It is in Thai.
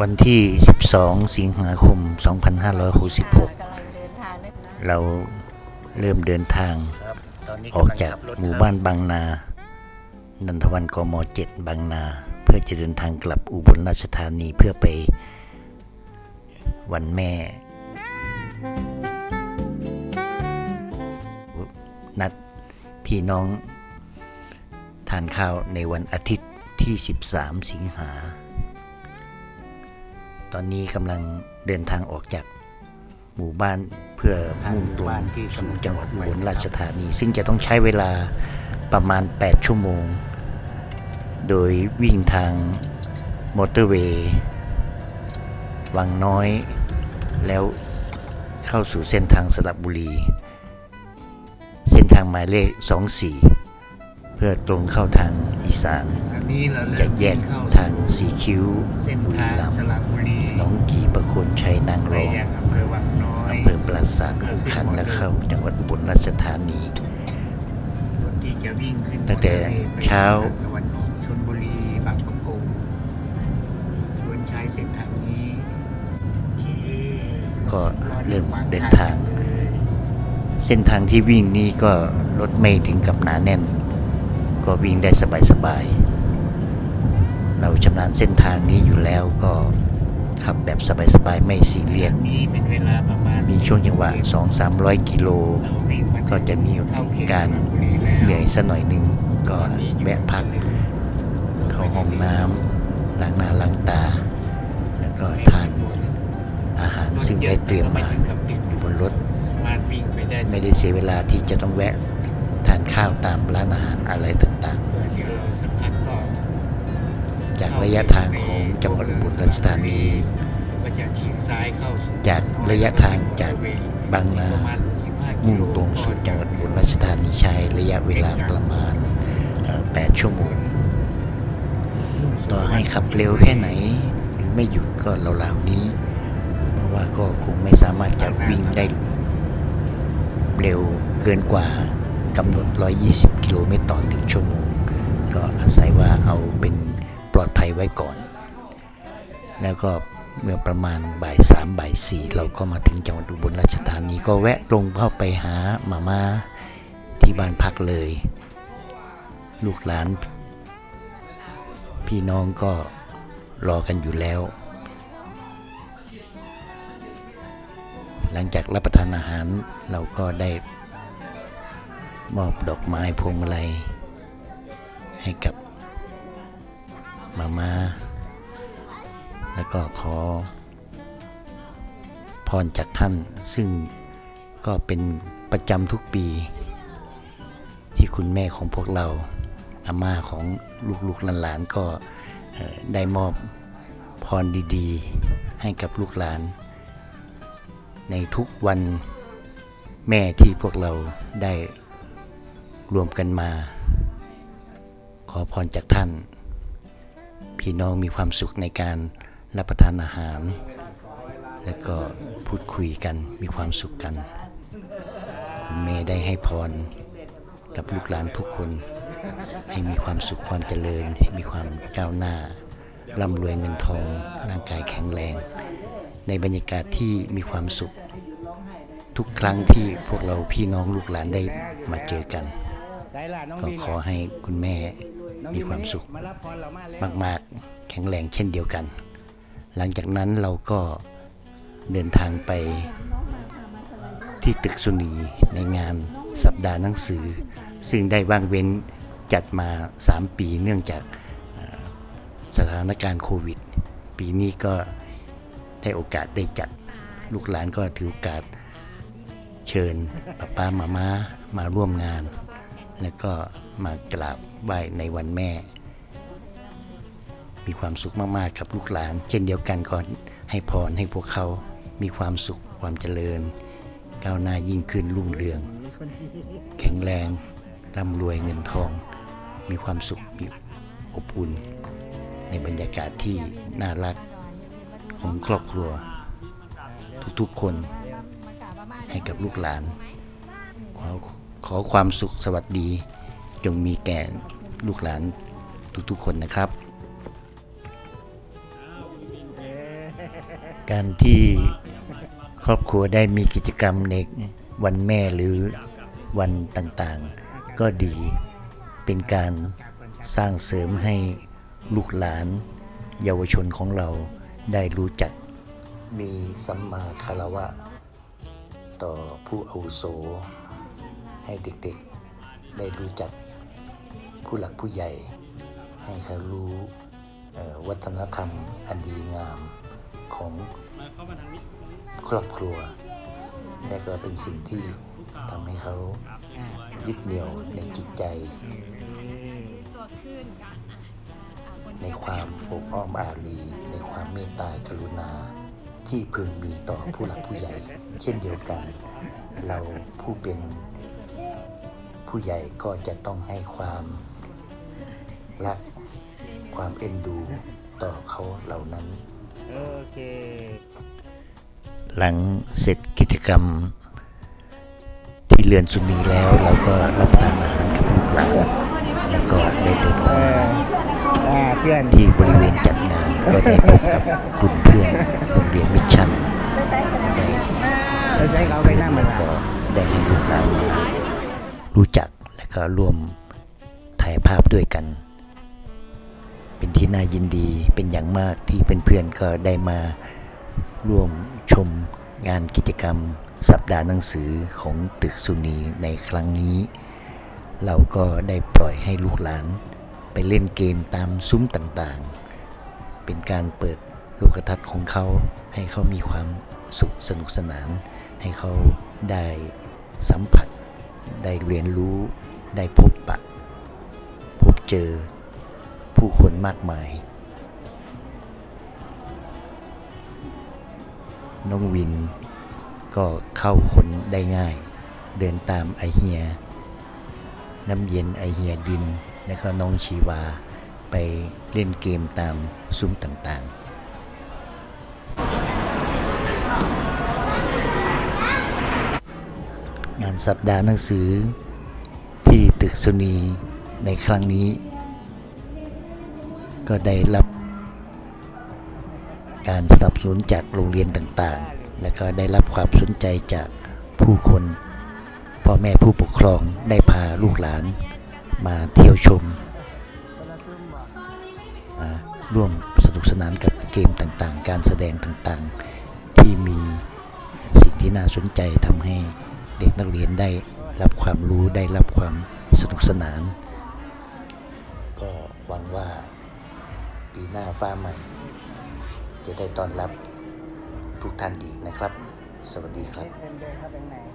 วันที่ 12 สิงหาคม 2566กำลังเดินทางนะเราเริ่มเดินทางครับตอนนี้ออกกำลังจากขับรถหมู่บ้านบางนา นันทวันกม 7 บางนา เพื่อจะเดินทางกลับอุบลราชธานีเพื่อไปวันแม่ นัดพี่น้องทานข้าวในวันอาทิตย์ที่ 13 สิงหา ตอนนี้กำลังเดินทางออกจากหมู่บ้านเพื่อมุ่งตรงสู่จังหวัดอุบลราชธานี ซึ่งจะต้องใช้เวลาประมาณ 8 ชั่วโมง โดยวิ่งทางมอเตอร์เวย์วังน้อย แล้วเข้าสู่เส้นทางสระบุรี เส้นทางหมายเลข 24เพื่อตรงเข้าทางอีสานอันนี้เราเริ่จะมแยกเข้าทางสีคิ้วเส้นบุรีทางรัมสย์ระบุรีหน้องกีประโคนชัยนางไปรองยังอำเภอวังน้อยอำเภอปราสาทคูขันและเข้าจังหวัดอุบลราชธานี รถที่จะวิ่งขึ้นตั้งแต่มอตอร์วย์ไปเช้า ทงตะวันออกชนบุรีบางประกงควรใช้เส้นทางนี้ก็เริ่มเดินทางเลยเส้นทางที่วิ่งนี้ก็รถไม่ถึงกับหนาแน่น ก็วิ่งได้สบายๆ เราชำนาญเส้นทางนี้อยู่แล้วก็ขับแบบสบายๆ ไม่ซีเรียสนี้เป็นเวลาประมาณมีช่วงจังหวะ2-300กิโลเราวิ่งมาถึงก็จะมีเข้เขตการสะบุรีแล้วเหนื่อยสักหน่อยหนึ่งก็ตอนนี้อยู่แวะพัก เข้าห้องน้ำล้างหน้าล้างตา แล้วก็ทานอาหารซึ่งได้เตรียมมาอยู่บนรถสามารถวิ่งไปได้ไม่ได้เสียเวลาที่จะต้องแวะ ทานข้าวตามร้านอาหารอะไรต่างเดี๋ยวเราสักพักก็ๆจากระยะทางของจังหวัดอุบลราชธานี ก็จะฉีกซ้ายเข้าสู่จากระยะทางจากบางนามุ่งตรงสู่จังหวัดอุบลราชธานีใช้ระยะเวลาประมาณ 8 ชั่วโมง ต่อให้ขับเร็วแค่ไหน หรือไม่หยุดก็ราวๆนี้ เพราะว่าก็คงไม่สามารถจะวิ่งได้เร็วเกินกว่า กำหนด 120 กิโลเมตรต่อหนึ่งชั่วโมง ก็อาศัยว่าเอาเป็นปลอดภัยไว้ก่อน แล้วก็เมื่อประมาณบ่ายสามบ่ายสี่เราก็มาถึงจังหวัดอุบลราชธานีก็แวะลงเข้าไปหามาม่าที่บ้านพักเลย ลูกหลาน พี่น้องก็รอกันอยู่แล้ว หลังจากรับประทานอาหารเราก็ได้ มอบดอกไม้พวงมาลัยให้กับมาม่าแล้วก็ขอพรจากท่าน ซึ่งก็เป็นประจำทุกปี ที่คุณแม่ของพวกเราอาม่าของลูกๆหลานๆก็ได้มอบพรดีๆ ให้กับลูกหลาน ในทุกวันแม่ที่พวกเราได้ รวมกันมา ขอพรจากท่าน พี่น้องมีความสุขในการรับประทานอาหาร และก็พูดคุยกันมีความสุขกันคุณแม่ได้ให้พรกับลูกหลานทุกคน ให้มีความสุขความเจริญ ให้มีความก้าวหน้าร่ำรวยเงินทองร่างกายแข็งแรง ในบรรยากาศที่มีความสุข ทุกครั้งที่พวกเราพี่น้องลูกหลานได้มาเจอกัน ก็ขอให้คุณแม่มีความสุขมากๆ แข็งแรงเช่นเดียวกัน หลังจากนั้นเราก็เดินทางไปที่ตึกสุนีในงานสัปดาห์หนังสือ ซึ่งได้ว่างเว้นจัดมา 3 ปีเนื่องจากเอ่อสถานการณ์โควิด ปีนี้ก็ได้โอกาสได้จัดลูกหลานก็ถือโอกาสเชิญป้าป้ามามามาร่วมงาน แล้วก็มากราบไหว้ในวันแม่ มีความสุขมากๆกับลูกหลาน เช่นเดียวกันก็ให้พรให้พวกเขามีความสุขความเจริญ ก้าวหน้ายิ่งขึ้นรุ่งเรือง แข็งแรงร่ำรวยเงินทอง มีความสุขมีอบอุ่น ในบรรยากาศที่น่ารักของครอบครัว ทุกๆคนให้กับลูกหลานขอ ขอความสุขสวัสดี จงมีแก่ลูกหลานทุกๆคนนะครับอ้าววิ่งแพ้การที่ครอบครัวได้มีกิจกรรมในวันแม่หรือวันต่างๆ ก็ดีเป็นการสร้างเสริมให้ลูกหลาน เยาวชนของเราได้รู้จัก มีสัมมาคารวะ ต่อผู้อาวุโส ให้เด็กๆได้รู้จักผู้หลักผู้ใหญ่ ให้เขารู้วัฒนธรรมอันดีงามของครอบครัวและก็เป็นสิ่งที่ทำให้เขายึดเหนี่ยวในจิตใจ ในความอบอ้อมอารีในความเมตตากรุณาที่พึงมีต่อผู้หลักผู้ใหญ่ เช่นเดียวกัน เราผู้เป็น ผู้ใหญ่ก็จะต้องให้ความรักความเอ็นดูต่อเขาเหล่านั้น โอเค หลังเสร็จกิจกรรม ที่เรือนสุนีแล้วเราก็รับประทานอาหารกับลูกหลานแล้วก็ได้เดินออกเอมาออ่าเพื่อนที่บริเวณจัดงานก็ได้พบกับกลุ่มเพื่อนโรงเรียนมิชชั่นได้เราใช้เขาไปนั่งมาแล้วก็ได้ให้ลูกหลานมา รู้จักและก็ร่วมถ่ายภาพด้วยกัน เป็นที่น่ายินดีเป็นอย่างมากที่เพื่อนๆก็ได้มาร่วมชมงานกิจกรรม สัปดาห์หนังสือของตึกสุนีในครั้งนี้ เราก็ได้ปล่อยให้ลูกหลาน ไปเล่นเกมตามซุ้มต่างๆ เป็นการเปิดโลกทัศน์ของเขาให้เขามีความสุขสนุกสนาน ให้เขาได้สัมผัส ได้เรียนรู้ได้พบปะ พบเจอผู้คนมากมาย น้องวินก็เข้าคนได้ง่าย เดินตามไอเฮีย น้ำเย็นไอเฮียดิน และก็น้องชีวาไปเล่นเกมตามซุ้มต่างๆ งานสัปดาห์หนังสือที่ตึกสุนีในครั้งนี้ ก็ได้รับการสนับสนุนจากโรงเรียนต่างๆ และก็ได้รับความสนใจจากผู้คน พ่อแม่ผู้ปกครองได้พาลูกหลานมาเที่ยวชม ร่วมสนุกสนานกับเกมต่างๆ การแสดงต่างๆ ที่มีสิ่งที่น่าสนใจทำให้ เด็กนักเรียนได้รับความรู้ได้รับความสนุกสนาน ก็หวังว่าปีหน้าฟ้าใหม่ จะได้ต้อนรับทุกท่านอีกนะครับ สวัสดีครับ